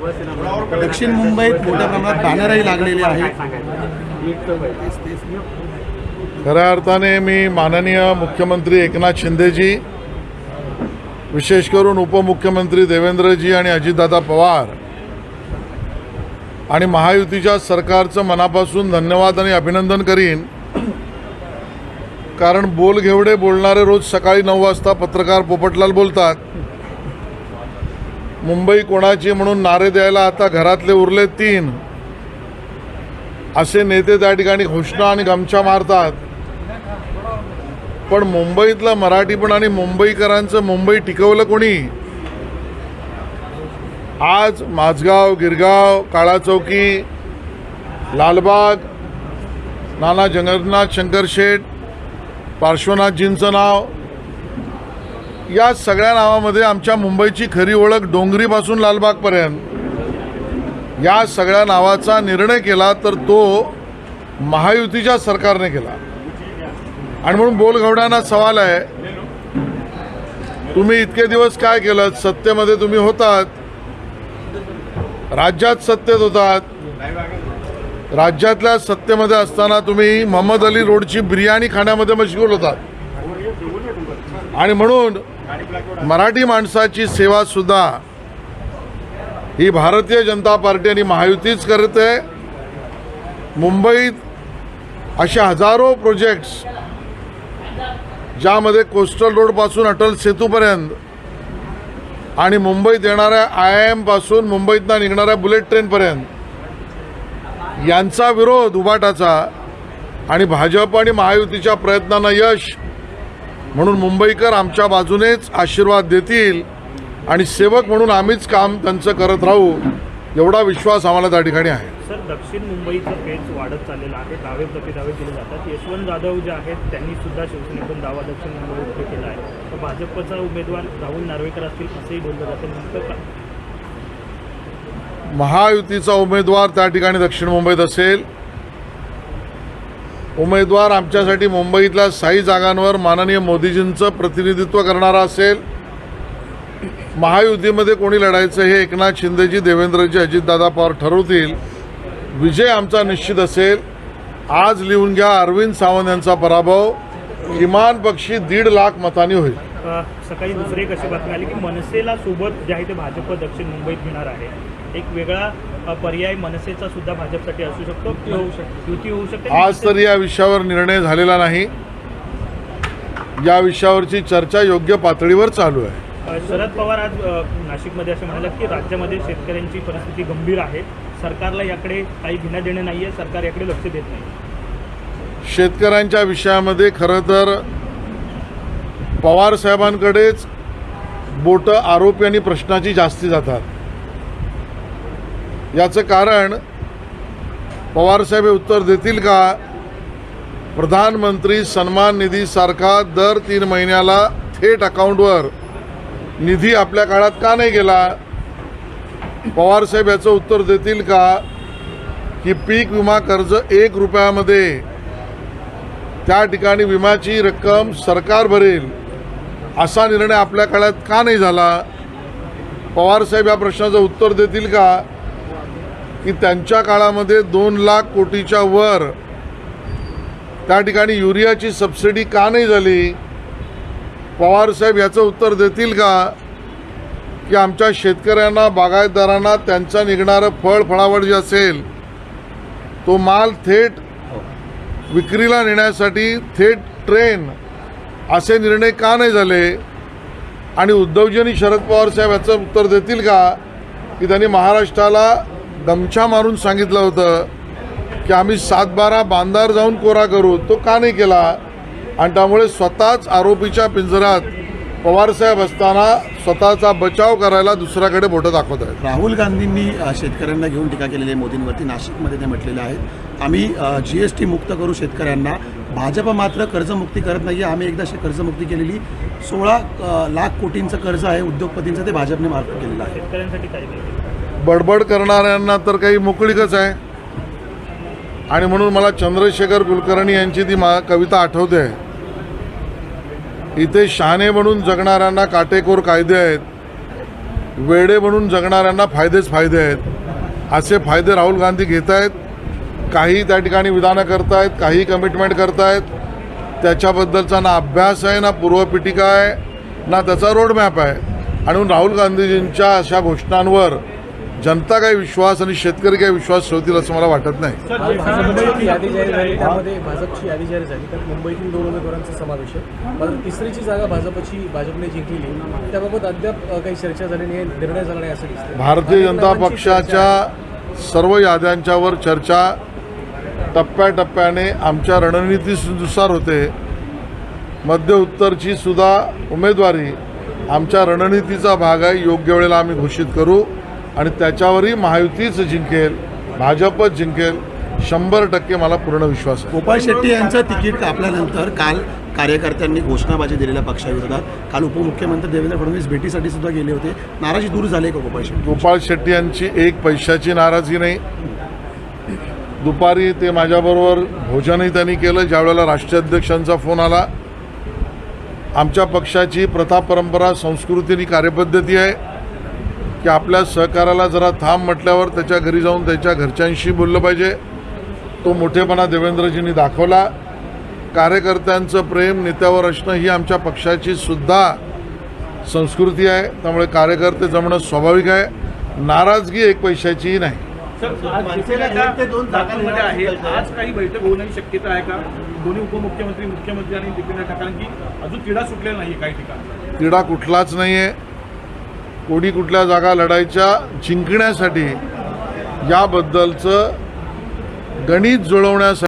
दक्षिण मुंबईत मोठ्या प्रमाणात बॅनरही लागलेले आहेत. खऱ्या अर्थाने मी माननीय मुख्यमंत्री एकनाथ शिंदेजी विशेष करून उपमुख्यमंत्री देवेंद्रजी आणि अजितदादा पवार आणि महायुतीच्या सरकारचं मनापासून धन्यवाद आणि अभिनंदन करीन. कारण बोल घेवडे बोलणारे रोज सकाळी नऊ वाजता पत्रकार पोपटलाल बोलतात. मुंबई कोणाची म्हणून नारे द्यायला आता घरातले उरले तीन. असे नेते त्या ठिकाणी घोषणा आणि गमछा मारतात. पण मुंबईतलं मराठीपण आणि मुंबईकरांचं मुंबई टिकवलं कोणी? आज माझगाव गिरगाव काळा चौकी लालबाग नाना जगन्नाथ शंकर शेठ पार्श्वनाथजींचं नाव या सगळ्या नावामध्ये आमच्या मुंबईची खरी ओळख डोंगरीपासून लालबागपर्यंत. या सगळ्या नावाचा निर्णय केला तर तो महायुतीच्या सरकारने केला. आणि म्हणून बोलगवड्यांना सवाल आहे तुम्ही इतके दिवस काय केलं? सत्तेमध्ये तुम्ही होतात. राज्यात सत्तेत होतात. राज्यातल्या सत्तेमध्ये असताना तुम्ही मोहम्मद अली रोडची बिर्याणी खाण्यामध्ये मशगूल होतात. आणि म्हणून मराठी माणसाची सेवा सुद्धा ही भारतीय जनता पार्टी आणि महायुतीच करते मुंबईत अशा हजारो प्रोजेक्ट्स ज्यामध्ये कोस्टल रोडपासून अटल सेतूपर्यंत आणि मुंबईत येणाऱ्या आय आय एमपासून मुंबईतनं निघणाऱ्या बुलेट ट्रेनपर्यंत यांचा विरोध उभाटाचा आणि भाजप आणि महायुतीच्या प्रयत्नांना यश म्हणून मुंबईकर आमच्या बाजूनेच आशीर्वाद देतील आणि सेवक म्हणून आम्हीच काम त्यांचं करत राहू एवढा विश्वास आम्हाला त्या ठिकाणी आहे. सर दक्षिण मुंबईचं पेच वाढत चाललेलं आहे. दावे प्रतिदावे केले जातात. यशवंत जाधव जे आहेत त्यांनी सुद्धा शिवसेनेतून दावा दक्षिण मुंबईमध्ये केला आहे. तर भाजपचा उमेदवार राहुल नार्वेकर असतील असंही बोललं जातं. नेमकं का? महायुतीचा उमेदवार त्या ठिकाणी दक्षिण मुंबईत असेल. उमेदवार आमच्यासाठी मुंबईतल्या साई जागांवर माननीय मोदीजींचं प्रतिनिधित्व करणारा असेल. महायुतीमध्ये कोणी लढायचं हे एकनाथ शिंदेजी देवेंद्रजी अजितदादा पवार ठरवतील. विजय आमचा निश्चित असेल. आज लिहून घ्या अरविंद सावंत यांचा पराभव. किमान पक्षी दीड लाख मतांनी होईल. सकाळी दुसरी एक अशी बातमी आली की मनसेला सोबत जे आहे ते भाजप दक्षिण मुंबईत घेणार आहे एक वेगळा पर्याय मनसेचा सुद्धा भाजपसाठी असू शकतो होऊ शकतो युती होऊ शकते. आज तरी या विषयावर निर्णय झालेला नाही. या विषयावरची चर्चा योग्य पातळीवर चालू आहे. शरद पवार आज नाशिकमध्ये असे म्हणाले की राज्यामध्ये शेतकऱ्यांची परिस्थिती गंभीर आहे. सरकारला याकडे काही घेणं देणं नाही आहे सरकार याकडे लक्ष देत नाही. शेतकऱ्यांच्या विषयामध्ये खरं तर पवार साहेबांकडेच बोट आरोपी आणि प्रश्नाची जास्ती जातात. याचं कारण पवारसाहेब हे उत्तर देतील का? प्रधानमंत्री सन्मान निधीसारखा दर तीन महिन्याला थेट अकाउंटवर निधी आपल्या काळात का नाही गेला? पवारसाहेब याचं उत्तर देतील का? की पीक विमा कर्ज एक रुपयामध्ये त्या ठिकाणी विम्याची रक्कम सरकार भरेल असा निर्णय आपल्या काळात का नाही झाला? पवारसाहेब या प्रश्नाचं उत्तर देतील का? की त्यांच्या काळामध्ये दोन लाख कोटीच्या वर त्या ठिकाणी युरियाची सबसिडी का नाही झाली? पवारसाहेब याचं उत्तर देतील का? की आमच्या शेतकऱ्यांना बागायतदारांना त्यांचा निघणारं फळ फळावळ जे असेल तो माल थेट विक्रीला नेण्यासाठी थेट ट्रेन असे निर्णय का नाही झाले? आणि उद्धवजी आणि शरद पवार साहेब याचं उत्तर देतील का? की त्यांनी महाराष्ट्राला गमछा मारून सांगितलं होतं की आम्ही सातबारा बांधार जाऊन कोरा करू. तो का नाही केला? आणि त्यामुळे स्वतःच आरोपीच्या पिंजऱ्यात पवारसाहेब असताना स्वतःचा बचाव करायला दुसऱ्याकडे बोटं दाखवत आहेत. राहुल गांधींनी शेतकऱ्यांना घेऊन टीका केलेली आहे मोदींवरती. नाशिकमध्ये ते म्हटलेले आहेत आम्ही जी एस टी मुक्त करू शेतकऱ्यांना. भाजप मात्र कर्जमुक्ती करत नाही आहे आम्ही एकदा शे- कर्जमुक्ती केलेली. सोळा लाख कोटींचं कर्ज आहे उद्योगपतींचं ते भाजपने मार्फत केलेलं आहे. शेतकऱ्यांसाठी काय बडबड करणाऱ्यांना तर काही मोकळीकच आहे. आणि म्हणून मला चंद्रशेखर कुलकर्णी यांची ती मा कविता आठवते. आहे इथे शहाणे म्हणून जगणाऱ्यांना काटेकोर कायदे आहेत. वेडे म्हणून जगणाऱ्यांना फायदेच फायदे आहेत. असे फायदे राहुल गांधी घेत आहेत. काही त्या ठिकाणी विधानं करतायत काही कमिटमेंट करतायत त्याच्याबद्दलचा ना अभ्यास आहे ना पूर्वपीठिका आहे ना त्याचा रोडमॅप आहे. आणि राहुल गांधीजींच्या अशा घोषणांवर जनता काही विश्वास आणि शेतकरी काही विश्वास ठेवतील असं मला वाटत नाही. भाजपची यादी जाहीर झाली त्यामध्ये भाजपची यादी जाहीर झाली त्यात मुंबईतील दोन उमेदवारांचा समावेश आहे. मात्र तिसरीची जागा भाजपची भाजपने जिंकलेली त्याबाबत अद्याप काही चर्चा झाली नाही निर्णय झाला नाही असं दिसतं भारतीय जनता पक्षाच्या सर्व याद्यांच्यावर चर्चा टप्प्याटप्प्याने आमच्या रणनीतीनुसार होते. मध्य उत्तरची सुद्धा उमेदवारी आमच्या रणनीतीचा भाग आहे. योग्य वेळेला आम्ही घोषित करू. आणि त्याच्यावरही महायुतीच जिंकेल भाजपच जिंकेल शंभर टक्के मला पूर्ण विश्वास आहे. गोपाळ शेट्टी यांचं तिकीट कापल्यानंतर काल कार्यकर्त्यांनी घोषणाबाजी दिलेल्या पक्षाविरोधात काल उपमुख्यमंत्री देवेंद्र फडणवीस भेटीसाठी सुद्धा गेले होते. नाराजी दूर झाली का गोपाळ शेट्टी? गोपाळ शेट्टी यांची एक पैशाची नाराजी नाही. दुपारी ते माझ्याबरोबर भोजनही त्यांनी केलं ज्यावेळेला राष्ट्रीय अध्यक्षांचा फोन आला. आमच्या पक्षाची प्रथा परंपरा संस्कृती आणि कार्यपद्धती आहे. की आपल्या सहकाराला जरा थांब म्हटल्यावर त्याच्या घरी जाऊन त्याच्या घरच्यांशी बोललं पाहिजे. तो मोठेपणा देवेंद्रजींनी दाखवला. कार्यकर्त्यांचं प्रेम नेत्यावर असणं ही आमच्या पक्षाची सुद्धा संस्कृती आहे. त्यामुळे कार्यकर्ते जमणं स्वाभाविक आहे. नाराजगी एक पैशाचीही नाही. ते दोन जागांमध्ये आहे. आज काही बैठक होण्याची शक्यता आहे का? दोन्ही उपमुख्यमंत्री मुख्यमंत्री आणि दीपेंद्र ठाकरे की अजून तिढा सुटलेला नाही काही ठिकाणी. तिढा कुठलाच नाही आहे कोणी कुठल्या जागा लढायच्या जिंकण्यासाठी याबद्दलचं गणित जुळवण्यासाठी